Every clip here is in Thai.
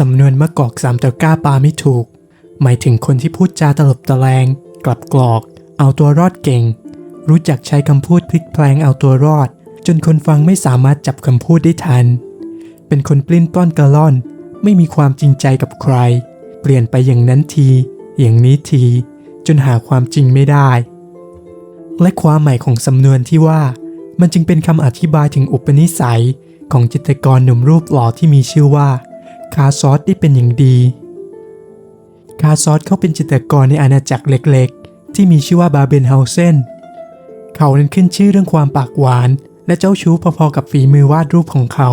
สำนวนมะกอกสามตะก้าปลาไม่ถูก หมายถึงคนที่พูดจาตลบตะแลง กลับกรอก เอาตัวรอดเก่ง รู้จักใช้คำพูดพลิกแพลงเอาตัวรอด จนคนฟังไม่สามารถจับคำพูดได้ทัน เป็นคนปลิ้นปล้อนกระล่อน ไม่มีความจริงใจกับใคร เปลี่ยนไปอย่างนั้นที อย่างนี้ที จนหาความจริงไม่ได้ และความหมายของสำนวนที่ว่า มันจึงเป็นคำอธิบายถึงอุปนิสัยของจิตรกรหนุ่มรูปหล่อที่มีชื่อว่า คาซอสได้เป็นอย่างดี คาซอสเขาเป็นจิตรกรในอาณาจักรเล็กๆ ที่มีชื่อว่าบาเบนเฮาเซนเขานั้นขึ้นชื่อเรื่องความปากหวาน และเจ้าชู้พอๆกับฝีมือวาดรูปของเขา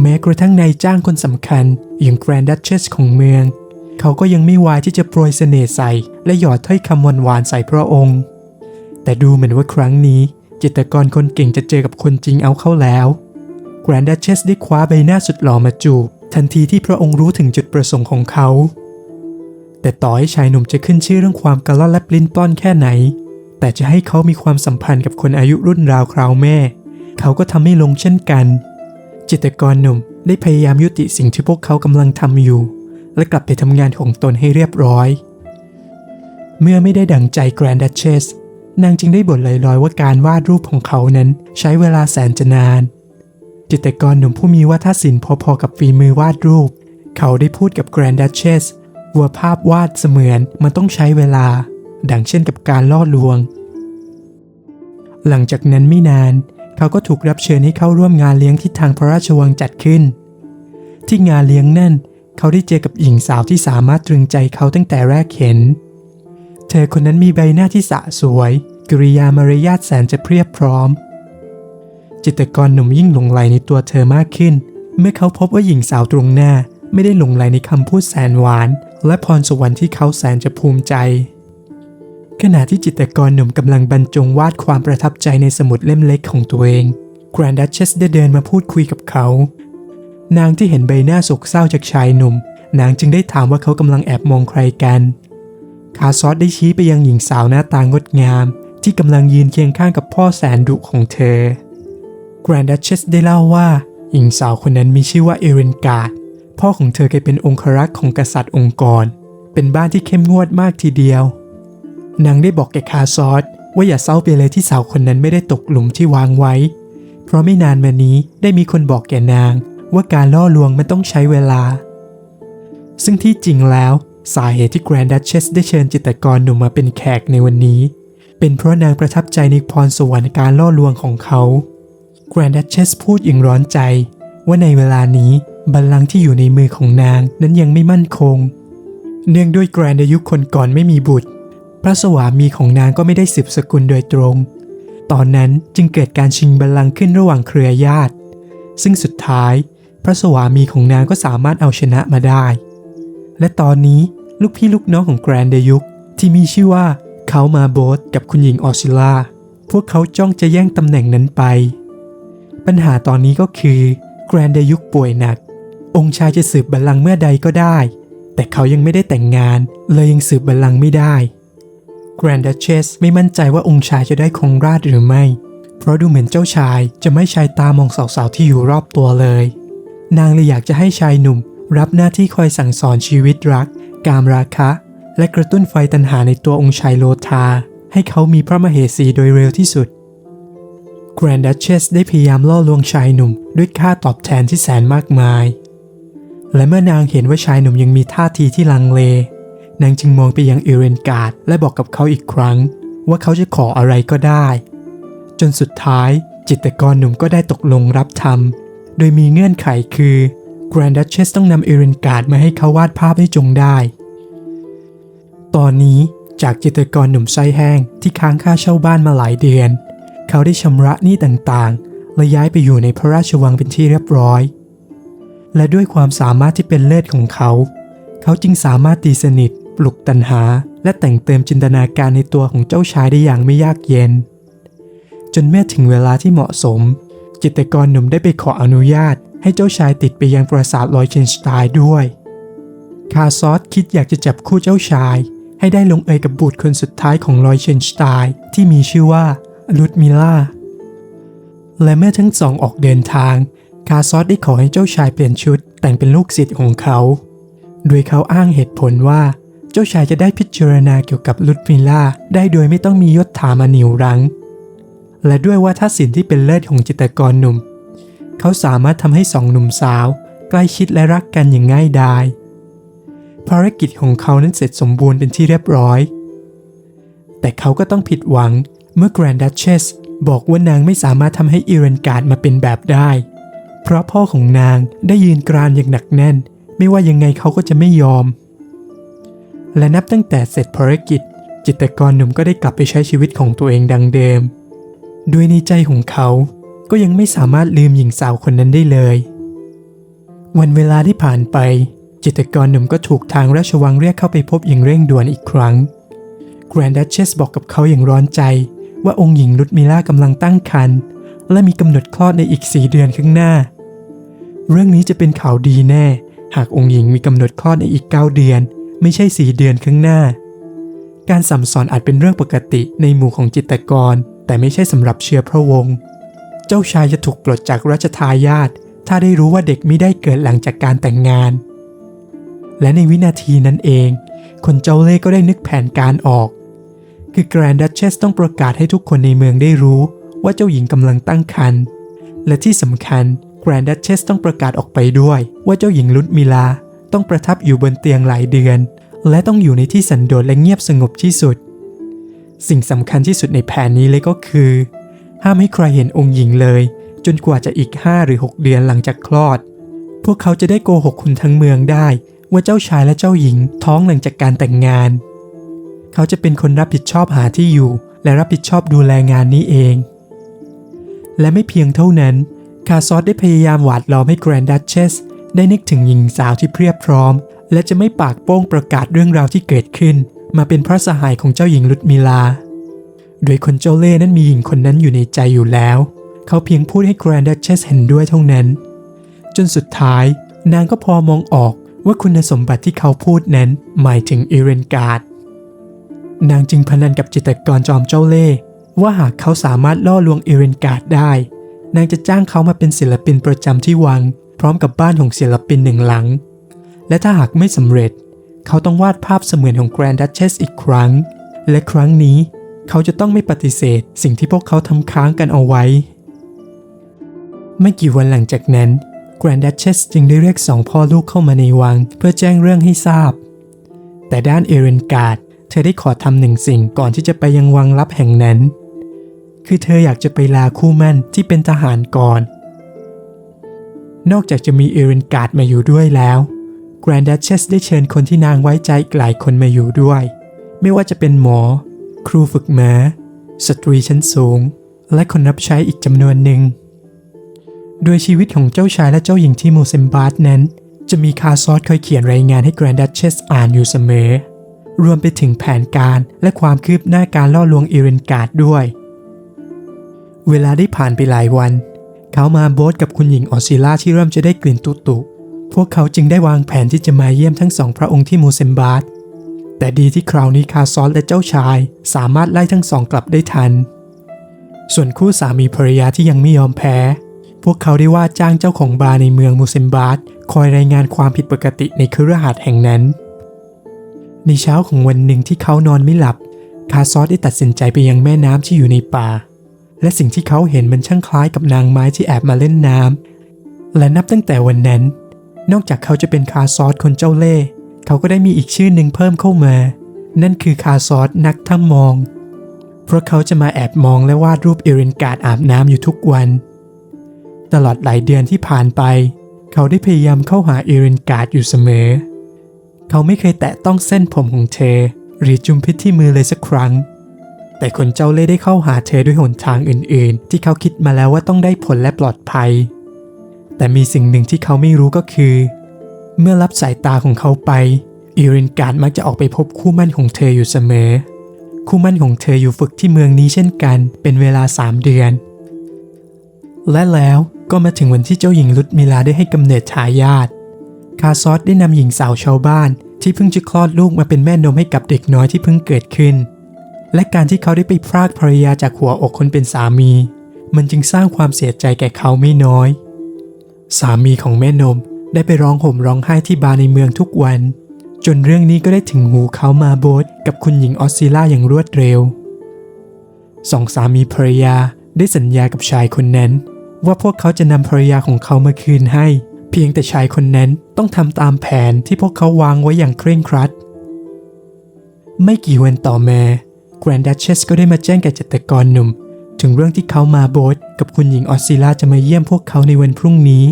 แม้กระทั่งนายจ้างคนสำคัญอย่างแกรนดัชเชสของเมือง เขาก็ยังไม่วายที่จะโปรยเสน่ห์ใส่ และหยอดถ้อยคำหวานๆใส่พระองค์ แต่ดูเหมือนว่าครั้งนี้ จิตรกรคนเก่งจะเจอกับคนจริงเอาเข้าแล้วแกรนดัชเชสได้คว้าใบหน้าสุดหล่อมาจูบ ทันทีที่พระองค์รู้ถึงจุดประสงค์ของเขา แต่ต่อให้ชายหนุ่มจะขึ้นชื่อเรื่องความกระล่อนและปลิ้นปล้อนแค่ไหน แต่จะให้เขามีความสัมพันธ์กับคนอายุรุ่นราวคราวแม่ เขาก็ทำไม่ลงเช่นกัน จิตกรหนุ่มได้พยายามยุติสิ่งที่พวกเขากำลังทำอยู่ และกลับไปทำงานของตนให้เรียบร้อย เมื่อไม่ได้ดังใจแกรนดัชเชสนางจึงได้บ่นลอยๆว่าการวาดรูปของเขานั้นใช้เวลาแสนจะนาน จิตรกรหนุ่มผู้มีวัฒนศิลป์พอๆกับฝีมือวาดรูป เขาได้พูดกับแกรนดัชเชสว่าภาพวาดเสมือนมันต้องใช้เวลา ดังเช่นกับการล่อลวง หลังจากนั้นไม่นาน เขาก็ถูกรับเชิญให้เข้าร่วมงานเลี้ยงที่ทางพระราชวังจัดขึ้น ที่งานเลี้ยงนั่น เขาได้เจอกับหญิงสาวที่สามารถตรึงใจเขาตั้งแต่แรกเห็น เธอคนนั้นมีใบหน้าที่สะสวยกริยามารยาทแสนจะเพียบพร้อม จิตกรหนุ่มยิ่งหลงไหลในตัวเธอมากขึ้น เมื่อเขาพบว่าหญิงสาวตรงหน้า ไม่ได้หลงไหลในคำพูดแสนหวาน และพรสวรรค์ที่เขาแสนจะภูมิใจ ขณะที่จิตกรหนุ่มกำลังบรรจงวาดความประทับใจในสมุดเล่มเล็กของตัวเองแกรนดัชเชสได้เดินมาพูดคุยกับเขา นางที่เห็นใบหน้าโศกเศร้าจากชายหนุ่ม นางจึงได้ถามว่าเขากำลังแอบมองใครกันคาซอสได้ชี้ไปยังหญิงสาวหน้าตางดงาม ที่กำลังยืนเคียงข้างกับพ่อแสนดุของเธอ กรนดัชเชสได้เล่าว่า หญิงสาวคนนั้นมีชื่อว่าเอเรนการ์ดพ่อของเธอเคยเป็นองครักษ์ของกษัตริย์องค์กร เป็นบ้านที่เข้มงวดมากทีเดียวนางได้บอกแกคาซอสว่าอย่าเศร้าไปเลยที่สาวคนนั้นไม่ได้ตกหลุมที่วางไว้ เพราะไม่นานมานี้ได้มีคนบอกแกนาง ว่าการล่อลวงมันต้องใช้เวลา ซึ่งที่จริงแล้วสาเหตุที่แกรนดัชเชสได้เชิญจิตรกรหนุ่มมาเป็นแขกในวันนี้ เป็นเพราะนางประทับใจในพรสวรรค์การล่อลวงของเขา กรนดัชเชสพูดอย่างร้อนใจ ว่าในเวลานี้บัลลังก์ที่อยู่ในมือของนางนั้นยังไม่มั่นคง เนื่องด้วยแกรนในยุคคนก่อนไม่มีบุตร พระสวามีของนางก็ไม่ได้สืบสกุลโดยตรง ตอนนั้นจึงเกิดการชิงบัลลังก์ขึ้นระหว่างเครือญาติ ซึ่งสุดท้าย พระสวามีของนางก็สามารถเอาชนะมาได้ และตอนนี้ลูกพี่ลูกน้องของแกรนเดยุคที่มีชื่อว่าเขามาโบสกับคุณหญิงออซิล่าพวกเขาจ้องจะแย่งตำแหน่งนั้นไป ปัญหาตอนนี้ก็คือแกรนเดยุคป่วยหนัก องค์ชายจะสืบบัลลังก์เมื่อใดก็ได้ แต่เขายังไม่ได้แต่งงาน เลยยังสืบบัลลังก์ไม่ได้แกรนดัชเชสไม่มั่นใจว่าองค์ชายจะได้ครองราชหรือไม่ เพราะดูเหมือนเจ้าชายจะไม่ชายตามองสาวๆที่อยู่รอบตัวเลย นางเลยอยากจะให้ชายหนุ่ม รับหน้าที่คอยสั่งสอนชีวิตรัก การราคะ และกระตุ้นไฟตันหาในตัวองค์ชายโลธาให้เขามีพระมเหสีโดยเร็วที่สุด แกรนด์ดัชเชสได้พยายามล่อลวงชายหนุ่มด้วยค่าตอบแทนที่แสนมากมาย และเมื่อนางเห็นว่าชายหนุ่มยังมีท่าทีที่ลังเล นางจึงมองไปยังเอเรนการ์ดและบอกกับเขาอีกครั้ง ว่าเขาจะขออะไรก็ได้ จนสุดท้ายจิตกรหนุ่มก็ได้ตกลงรับทำโดยมีเงื่อนไขคือแกรนด์ดัชเชสต้องนำเอเรนการ์ดมาให้เขาวาดภาพให้จงได้ ตอนนี้จากจิตกรหนุ่มไส้แห้งที่ค้างค่าเช่าบ้านมาหลายเดือน เขาได้ชำระหนี้ต่างๆ และย้ายไปอยู่ในพระราชวังเป็นที่เรียบร้อย และด้วยความสามารถที่เป็นเลิศของเขา เขาจึงสามารถตีสนิท ปลุกตัณหา และแต่งเติมจินตนาการในตัวของเจ้าชายได้อย่างไม่ยากเย็น จนเมื่อถึงเวลาที่เหมาะสม จิตกรหนุ่มได้ไปขออนุญาต ให้เจ้าชายติดไปยังปราสาทลอยเชนสไตน์ด้วย คาซอสคิดอยากจะจับคู่เจ้าชายให้ได้ลงเอยกับบุตรคนสุดท้ายของลอยเชนสไตน์ที่มีชื่อว่า ลุดมิล่า และเมื่อทั้งสองออกเดินทาง คาซอสได้ขอให้เจ้าชายเปลี่ยนชุดแต่งเป็นลูกศิษย์ของเขา โดยเขาอ้างเหตุผลว่าเจ้าชายจะได้พิจารณาเกี่ยวกับลุดมิล่าได้โดยไม่ต้องมียศถามาหนิวรัง และด้วยว่าทัศินที่เป็นเลิศของจิตรกรหนุ่ม เขาสามารถทำให้สองหนุ่มสาว ใกล้ชิดและรักกันอย่างง่ายดายภารกิจของเขานั้นเสร็จสมบูรณ์เป็นที่เรียบร้อย แต่เขาก็ต้องผิดหวัง เมื่อแกรนด์ดัชเชสบอกว่านางไม่สามารถทำให้อิเรนการ์ดมาเป็นแบบได้ เพราะพ่อของนางได้ยืนกรานอย่างหนักแน่น ไม่ว่ายังไงเขาก็จะไม่ยอม และนับตั้งแต่เสร็จภารกิจ จิตกรหนุ่มก็ได้กลับไปใช้ชีวิตของตัวเองดังเดิมโดยในใจของเขาก็ยังไม่สามารถลืมหญิงสาวคนนั้นได้เลย วันเวลาที่ผ่านไป จิตกรหนุ่มก็ถูกทางราชวังเรียกเข้าไปพบอย่างเร่งด่วนอีกครั้งแกรนด์ดัชเชสบอกกับเขาอย่างร้อนใจ ว่าองค์หญิงลุดมิล่ากำลังตั้งครรภ์และมีกำหนดคลอดในอีกสีเดือนข้างหน้า เรื่องนี้จะเป็นข่าวดีแน่ หากองค์หญิงมีกำหนดคลอดในอีก 9 เดือน ไม่ใช่สีเดือนข้างหน้า การสัมสอนอาจเป็นเรื่องปกติในหมู่ของจิตกร แต่ไม่ใช่สำหรับเชื้อพระวงศ์เจ้าชายจะถูกปลดจากราชทายาทถ้าได้รู้ว่าเด็กไม่ได้เกิดหลังจากการแต่งงาน และในวินาทีนั้นเอง คนเจ้าเล่ก็ได้นึกแผนการออก คือแกรนด์ดัชเชสต้องประกาศให้ทุกคนในเมืองได้รู้ ว่าเจ้าหญิงกำลังตั้งครรภ์และที่สำคัญแกรนด์ดัชเชสต้องประกาศออกไปด้วย ว่าเจ้าหญิงลุดมิลาต้องประทับอยู่บนเตียงหลายเดือน และต้องอยู่ในที่สันโดษและเงียบสงบที่สุด สิ่งสำคัญที่สุดในแผนนี้เลยก็คือ ห้ามให้ใครเห็นองค์หญิงเลย จนกว่าจะอีก 5 หรือ 6 เดือนหลังจากคลอด พวกเขาจะได้โกหกคนทั้งเมืองได้ ว่าเจ้าชายและเจ้าหญิงท้องหลังจากการแต่งงาน เขาจะเป็นคนรับผิดชอบหาที่อยู่ และรับผิดชอบดูแลงานนี้เอง และไม่เพียงเท่านั้น คาซอสได้พยายามหวาดล้อมให้แกรนด์ดัชเชสได้นึกถึงหญิงสาวที่เพียบพร้อม และจะไม่ปากโป้งประกาศเรื่องราวที่เกิดขึ้น มาเป็นพระสหายของเจ้าหญิงลุดมิลา โดยคนเจ้าเล่นั้นมีหญิงคนนั้นอยู่ในใจอยู่แล้ว เขาเพียงพูดให้แกรนด์ดัชเชสเห็นด้วยเท่านั้น จนสุดท้าย นางก็พอมองออกว่าคุณสมบัติที่เขาพูดนั้นหมายถึงอิเรนการ์ด นางจึงพนันกับจิตรกรจอมเจ้าเล่ห์ว่าหากเขาสามารถล่อลวงเอเรนการ์ดได้ นางจะจ้างเขามาเป็นศิลปินประจำที่วัง พร้อมกับบ้านของศิลปินหนึ่งหลัง และถ้าหากไม่สำเร็จ เขาต้องวาดภาพเสมือนของแกรนด์ดัชเชสอีกครั้ง และครั้งนี้เขาจะต้องไม่ปฏิเสธ สิ่งที่พวกเขาทำค้างกันเอาไว้ ไม่กี่วันหลังจากนั้นแกรนด์ดัชเชสจึงได้เรียกสองพ่อลูกเข้ามาในวัง เพื่อแจ้งเรื่องให้ทราบ แต่ด้านเอเรนการ์ด เธอได้ขอทำหนึ่งสิ่งก่อนที่จะไปยังวังลับแห่งนั้น คือเธออยากจะไปลาคู่มั่นที่เป็นทหารก่อน นอกจากจะมีเอเรนการ์ดมาอยู่ด้วยแล้วแกรนด์ดัชเชสได้เชิญคนที่นางไว้ใจอีกหลายคนมาอยู่ด้วย ไม่ว่าจะเป็นหมอ ครูฝึกม้าสตรีชั้นสูง และคนรับใช้อีกจำนวนหนึ่ง โดยชีวิตของเจ้าชายและเจ้าหญิงที่มูเซมบาร์ดนั้น จะมีคาซอสคอยเขียนรายงานให้แกรนด์ดัชเชสอ่านอยู่เสมอ รวมไปถึงแผนการและความคืบหน้าการล่อลวงอเรนการ์ดด้วย เวลาได้ผ่านไปหลายวัน เขามาโบสกับคุณหญิงออซิล่าที่เริ่มจะได้กลิ่นตุตุพวกเขาจึงได้วางแผนที่จะมาเยี่ยมทั้งสองพระองค์ที่มูเซมบาร์ดแต่ดีที่คราวนี้คาซอสและเจ้าชายสามารถไล่ทั้งสองกลับได้ทัน ส่วนคู่สามีภรรยาที่ยังไม่ยอมแพ้ พวกเขาได้ว่าจ้างเจ้าของบาร์ในเมืองมูเซมบาร์ดคอยรายงานความผิดปกติในคฤหาสน์แห่งนั้น ในเช้าของวันหนึ่งที่เขานอนไม่หลับ คาซอสได้ตัดสินใจไปยังแม่น้ำที่อยู่ในป่า และสิ่งที่เขาเห็นมันช่างคล้ายกับนางไม้ที่แอบมาเล่นน้ำ และนับตั้งแต่วันนั้น นอกจากเขาจะเป็นคาซอสคนเจ้าเล่ห์เขาก็ได้มีอีกชื่อหนึ่งเพิ่มเข้ามา นั่นคือคาซอสนักทั้งมอง เพราะเขาจะมาแอบมองและวาดรูปเอรินการ์ดอาบน้ำอยู่ทุกวัน ตลอดหลายเดือนที่ผ่านไป เขาได้พยายามเข้าหาเอรินการ์ดอยู่เสมอ เขาไม่เคยแตะต้องเส้นผมของเธอ หรือจุมพิษที่มือเลยสักครั้ง แต่คนเจ้าเล่ห์ได้เข้าหาเธอด้วยหนทางอื่น ๆ ที่เขาคิดมาแล้วว่าต้องได้ผลและปลอดภัย แต่มีสิ่งหนึ่งที่เขาไม่รู้ก็คือ เมื่อรับสายตาของเขาไปอิรินการ์ดมักจะออกไปพบคู่มั่นของเธออยู่เสมอ คู่มั่นของเธออยู่ฝึกที่เมืองนี้เช่นกัน เป็นเวลา 3 เดือน และแล้วก็มาถึงวันที่เจ้าหญิงลุดมิลาได้ให้กำเนิดทายาท คาซอสได้นำหญิงสาวชาวบ้าน ที่เพิ่งจะคลอดลูกมาเป็นแม่นมให้กับเด็กน้อยที่เพิ่งเกิดขึ้น และการที่เขาได้ไปพรากภรรยาจากหัวอกคนเป็นสามี มันจึงสร้างความเสียใจแก่เขาไม่น้อย สามีของแม่นมได้ไปร้องห่มร้องไห้ที่บาร์ในเมืองทุกวัน จนเรื่องนี้ก็ได้ถึงหูเขามาโบสกับคุณหญิงออสซิล่าอย่างรวดเร็วสองสามีภรรยาได้สัญญากับชายคนนั้น ว่าพวกเขาจะนำภรรยาของเขามาคืนให้ พียงแต่ชายคนนั้นต้องทำตามแผนที่พวกเขาวางไว้อย่างเคร่งครัด ไม่กี่วันต่อมาแกรนดัชเชสก็ได้มาแจ้งแก่จิตกรหนุ่ม ถึงเรื่องที่เขามาโบสกับคุณหญิงออสซิล่าจะมาเยี่ยมพวกเขาในวันพรุ่งนี้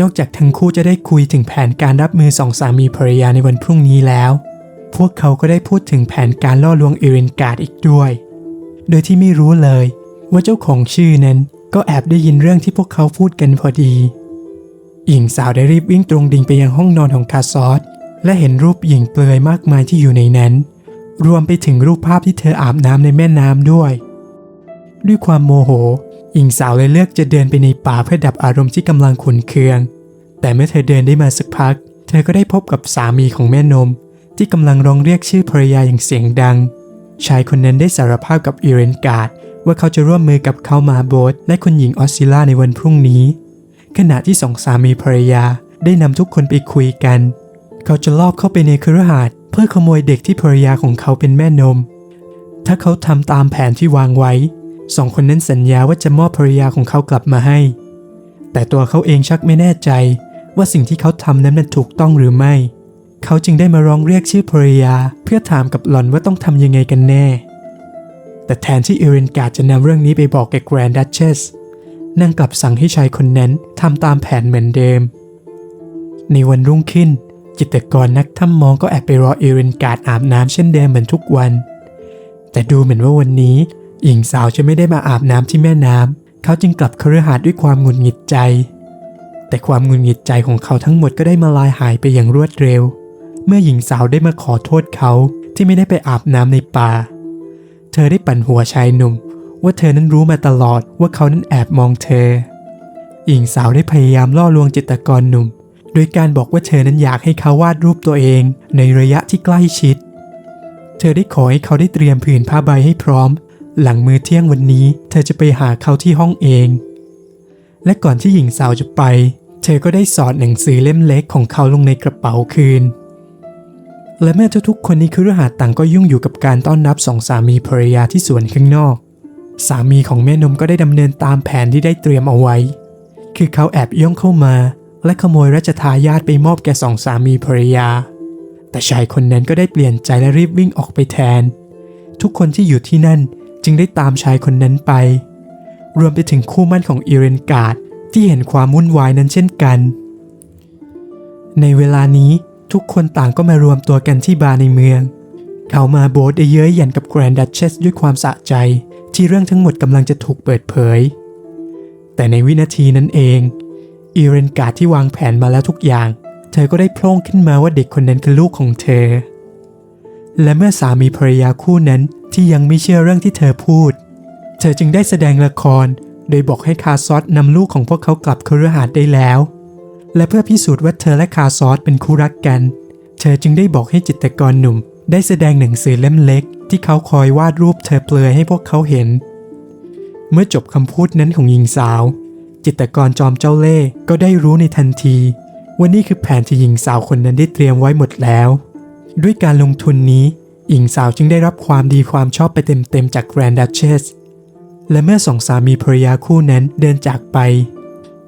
นอกจากทั้งคู่จะได้คุยถึงแผนการรับมือสองสามีภรรยาในวันพรุ่งนี้แล้ว พวกเขาก็ได้พูดถึงแผนการล่อลวงเอเรนการ์ดอีกด้วย โดยที่ไม่รู้เลย ว่าเจ้าของชื่อนั้นก็แอบได้ยินเรื่องที่พวกเขาพูดกันพอดี หญิงสาวได้รีบวิ่งตรงดิ่งไปยังห้องนอนของคาซอสและเห็นรูปหญิงเปลือยมากมายที่อยู่ในนั้น รวมไปถึงรูปภาพที่เธออาบน้ำในแม่น้ำด้วย ด้วยความโมโห หญิงสาวเลยเลือกจะเดินไปในป่าเพื่อดับอารมณ์ที่กำลังขุนเคือง แต่เมื่อเธอเดินได้มาสักพัก เธอก็ได้พบกับสามีของแม่นม ที่กำลังร้องเรียกชื่อภรรยาอย่างเสียงดัง ชายคนนั้นได้สารภาพกับอีเรนการ์ดว่าเขาจะร่วมมือกับเขามาโบสและคุณหญิงออสซิล่าในวันพรุ่งนี้ ขณะที่สองสามีภรรยาได้นำทุกคนไปคุยกัน เขาจะลอบเข้าไปในคฤหาสน์เพื่อขโมยเด็กที่ภรรยาของเขาเป็นแม่นม ถ้าเขาทำตามแผนที่วางไว้สองคนนั้นสัญญาว่าจะมอบภรรยาของเขากลับมาให้ แต่ตัวเขาเองชักไม่แน่ใจ ว่าสิ่งที่เขาทำนั้นมันถูกต้องหรือไม่ เขาจึงได้มาร้องเรียกชื่อภรรยา เพื่อถามกับหล่อนว่าต้องทำยังไงกันแน่ แต่แทนที่เอเรนกาจะนำเรื่องนี้ไปบอกแกแกรนดัชเชส นางกลับสั่งให้ชายคนนั้นทำตามแผนเหมือนเดิม ในวันรุ่งขึ้น จิตกรนักถ้ำมองก็แอบไปรอเอเรนการ์ดอาบน้ำเช่นเดิมเหมือนทุกวัน แต่ดูเหมือนว่าวันนี้ หญิงสาวจะไม่ได้มาอาบน้ำที่แม่น้ำเขาจึงกลับคฤหาสน์ด้วยความหงุดหงิดใจ แต่ความหงุดหงิดใจของเขาทั้งหมดก็ได้มาลายหายไปอย่างรวดเร็ว เมื่อหญิงสาวได้มาขอโทษเขาที่ไม่ได้ไปอาบน้ำในป่า เธอได้ปั่นหัวชายหนุ่ม ว่าเธอนั้นรู้มาตลอดว่าเขานั้นแอบมองเธอ หญิงสาวได้พยายามล่อลวงจิตกรหนุ่ม โดยการบอกว่าเธอนั้นอยากให้เขาวาดรูปตัวเองในระยะที่ใกล้ชิด เธอได้ขอให้เขาได้เตรียมผืนผ้าใบให้พร้อม หลังมือเที่ยงวันนี้ เธอจะไปหาเขาที่ห้องเอง และก่อนที่หญิงสาวจะไป เธอก็ได้สอดหนังสือเล่มเล็กของเขาลงในกระเป๋าคืนและแม่ทุกคนในคฤหาสน์ต่างก็ยุ่งอยู่กับการต้อนรับสองสามีภรรยาที่สวนข้างนอก สามีของแม่นมก็ได้ดำเนินตามแผนที่ได้เตรียมเอาไว้ คือเขาแอบย่องเข้ามา และขโมยรัชทายาทไปมอบแก่สองสามีภรรยา แต่ชายคนนั้นก็ได้เปลี่ยนใจและรีบวิ่งออกไปแทน ทุกคนที่อยู่ที่นั่นจึงได้ตามชายคนนั้นไป รวมไปถึงคู่มั่นของอีเรนการ์ดที่เห็นความวุ่นวายนั้นเช่นกัน ในเวลานี้ทุกคนต่างก็มารวมตัวกันที่บาร์ในเมือง เขามาโบสได้เย้ยหยันกับแกรนดัชเชสด้วยความสะใจ ที่เรื่องทั้งหมดกำลังจะถูกเปิดเผย แต่ในวินาทีนั้นเองอีเรนการ์ดที่วางแผนมาแล้วทุกอย่าง เธอก็ได้โพล่งขึ้นมาว่าเด็กคนนั้นคือลูกของเธอ และเมื่อสามีภรรยาคู่นั้นที่ยังไม่เชื่อเรื่องที่เธอพูด เธอจึงได้แสดงละคร โดยบอกให้คาซอสนำลูกของพวกเขากลับคฤหาสน์ได้แล้ว และเพื่อพิสูจน์ว่าเธอและคาซอสเป็นคู่รักกัน เธอจึงได้บอกให้จิตรกรหนุ่ม ได้แสดงหนังสือเล่มเล็ก ที่เขาคอยวาดรูปเธอเปลือยให้พวกเขาเห็น เมื่อจบคำพูดนั้นของหญิงสาว จิตกรจอมเจ้าเล่ห์ก็ได้รู้ในทันทีว่านี่คือแผนที่หญิงสาวคนนั้นได้เตรียมไว้หมดแล้ว ด้วยการลงทุนนี้หญิงสาวจึงได้รับความดีความชอบไปเต็มๆจากแกรนดัชเชสและเมื่อสองสามีภรรยาคู่นั้นเดินจากไป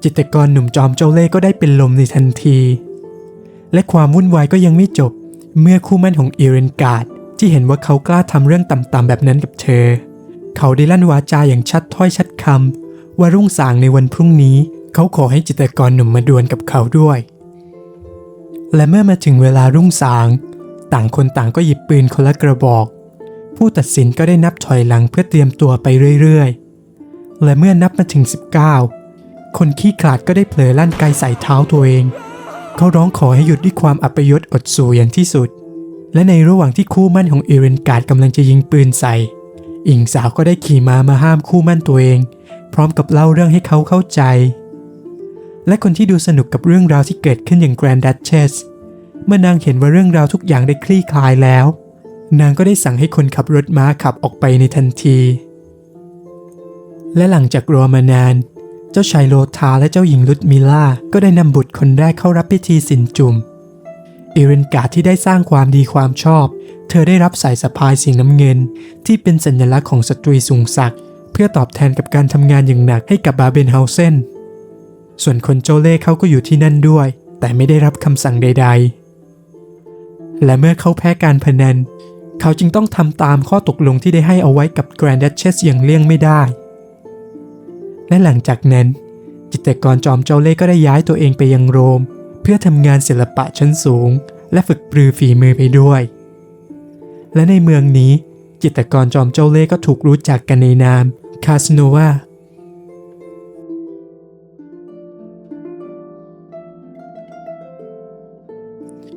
จิตกรหนุ่มจอมเจ้าเล่ห์ก็ได้เป็นลมในทันที และความวุ่นวายก็ยังไม่จบ เมื่อคู่มั่นของเอเรนการ์ดที่เห็นว่าเขากล้าทำเรื่องต่ำๆแบบนั้นกับเธอ เขาได้ลั่นวาจาอย่างชัดถ้อยชัดคำว่ารุ่งสางในวันพรุ่งนี้ เขาขอให้จิตรกรหนุ่มมาดวลกับเขาด้วย และเมื่อมาถึงเวลารุ่งสาง ต่างคนต่างก็หยิบปืนคนละกระบอก ผู้ตัดสินก็ได้นับถอยหลังเพื่อเตรียมตัวไปเรื่อยๆ และเมื่อนับมาถึง 19 คนขี้ขลาดก็ได้เผลอลั่นไกใส่เท้าตัวเอง เขาร้องขอให้หยุดด้วยความอัปยศอดสูอย่างที่สุด และในระหว่างที่คู่มั่นของเอเรนการ์ดกำลังจะยิงปืนใส่ อิงสาวก็ได้ขี่ม้ามาห้ามคู่มั่นตัวเอง พร้อมกับเล่าเรื่องให้เขาเข้าใจ และคนที่ดูสนุกกับเรื่องราวที่เกิดขึ้นอย่างแกรนดัชเชสเมื่อนางเห็นว่าเรื่องราวทุกอย่างได้คลี่คลายแล้ว นางก็ได้สั่งให้คนขับรถม้าขับออกไปในทันที และหลังจากรอมานาน เจ้าชายโลธาและเจ้าหญิงลุดมิล่า ก็ได้นำบุตรคนแรกเข้ารับพิธีสินจุมเอเรนกาที่ได้สร้างความดีความชอบ เธอได้รับสายสะพายสีน้ำเงิน ที่เป็นสัญลักษณ์ของสตรีสูงศักดิ์เพื่อตอบแทนกับการทำงานอย่างหนักให้กับบาเบนเฮาเซน ส่วนคนโจเล่เขาก็อยู่ที่นั่นด้วย แต่ไม่ได้รับคำสั่งใด ๆ และเมื่อเขาแพ้การพนัน เขาจึงต้องทำตามข้อตกลงที่ได้ให้เอาไว้กับแกรนด์ดัชเชสอย่างเลี่ยงไม่ได้ และหลังจากนั้น จิตรกรจอมเจ้าเล่ห์ก็ได้ย้ายตัวเองไปยังโรม เพื่อทำงานศิลปะชั้นสูง และฝึกปรือฝีมือไปด้วย และในเมืองนี้ จิตรกรจอมเจ้าเล่ห์ก็ถูกรู้จักกันในนามคาสโนวา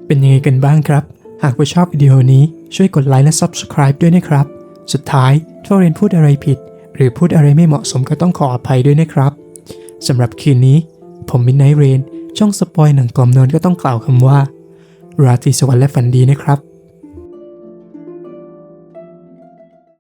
เป็นยังไงกันบ้างครับ หากว่าชอบวิดีโอนี้ช่วยกดไลค์และ Subscribe ด้วยนะครับ สุดท้ายถ้าเรียนพูดอะไรผิด หรือพูดอะไรไม่เหมาะสมก็ต้องขออภัยด้วยนะครับสำหรับคืนนี้ ผมมินไนเรนช่องสปอยหนังกล่อมนอนก็ต้องกล่าวคำว่า ราตรีสวัสดิ์และฝันดีนะครับ